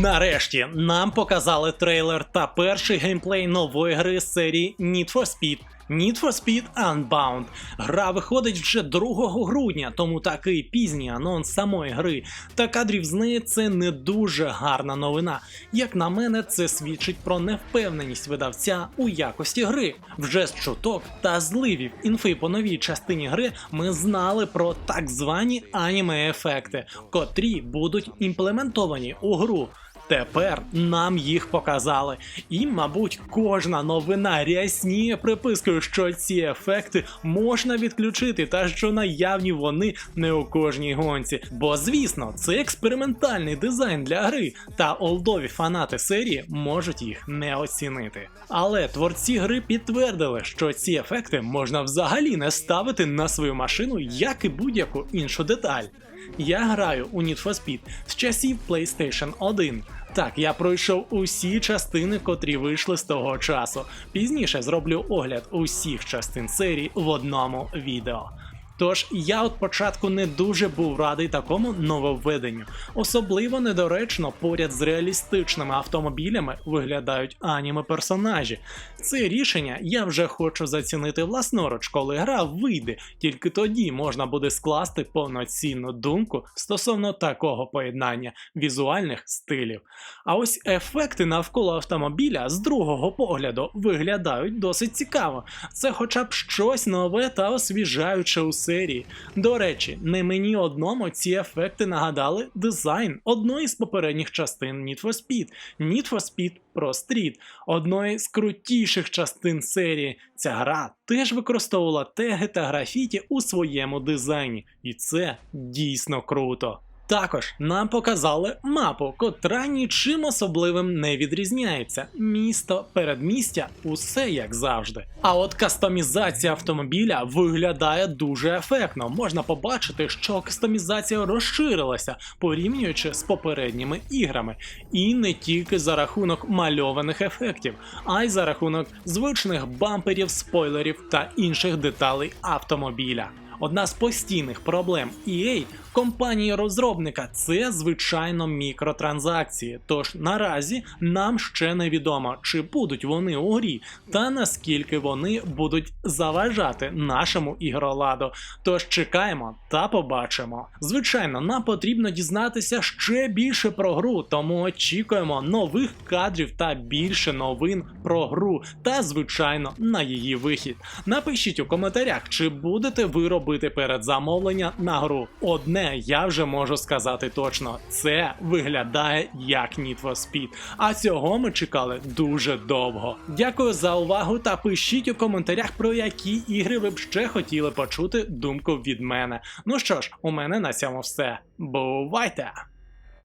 Нарешті нам показали трейлер та перший геймплей нової гри з серії Need for Speed. Need for Speed Unbound. Гра виходить вже 2 грудня, тому такий пізній анонс самої гри та кадрів з неї це не дуже гарна новина. Як на мене, це свідчить про невпевненість видавця у якості гри. Вже з чуток та зливів інфи по новій частині гри ми знали про так звані аніме-ефекти, котрі будуть імплементовані у гру. Тепер нам їх показали. І, мабуть, кожна новина рясніє припискою, що ці ефекти можна відключити, та що наявні вони не у кожній гонці. Бо, звісно, це експериментальний дизайн для гри, та олдові фанати серії можуть їх не оцінити. Але творці гри підтвердили, що ці ефекти можна взагалі не ставити на свою машину, як і будь-яку іншу деталь. Я граю у Need for Speed з часів PlayStation 1. Так, я пройшов усі частини, котрі вийшли з того часу. Пізніше зроблю огляд усіх частин серії в одному відео. Тож я от початку не дуже був радий такому нововведенню. Особливо недоречно поряд з реалістичними автомобілями виглядають аніме персонажі. Це рішення я вже хочу зацінити власноруч, коли гра вийде, тільки тоді можна буде скласти повноцінну думку стосовно такого поєднання візуальних стилів. А ось ефекти навколо автомобіля з другого погляду виглядають досить цікаво. Це хоча б щось нове та освіжаюче у серії. До речі, не мені одному ці ефекти нагадали дизайн одної з попередніх частин Need for Speed Need for Speed Pro Street, одної з крутіших частин серії. Ця гра теж використовувала теги та графіті у своєму дизайні, і це дійсно круто. Також нам показали мапу, котра нічим особливим не відрізняється. Місто, передмістя, усе як завжди. А от кастомізація автомобіля виглядає дуже ефектно. Можна побачити, що кастомізація розширилася, порівнюючи з попередніми іграми. І не тільки за рахунок мальованих ефектів, а й за рахунок звичних бамперів, спойлерів та інших деталей автомобіля. Одна з постійних проблем EA компанії розробника це звичайно мікротранзакції. Тож наразі нам ще невідомо, чи будуть вони у грі, та наскільки вони будуть заважати нашому ігроладу. Тож чекаємо та побачимо. Звичайно, нам потрібно дізнатися ще більше про гру, тому очікуємо нових кадрів та більше новин про гру, та звичайно на її вихід. Напишіть у коментарях, чи будете ви робити передзамовлення на гру. Одне я вже можу сказати точно: це виглядає як Need for Speed. А цього ми чекали дуже довго. Дякую за увагу та пишіть у коментарях, про які ігри ви б ще хотіли почути думку від мене. Ну що ж, у мене на цьому все. Бувайте!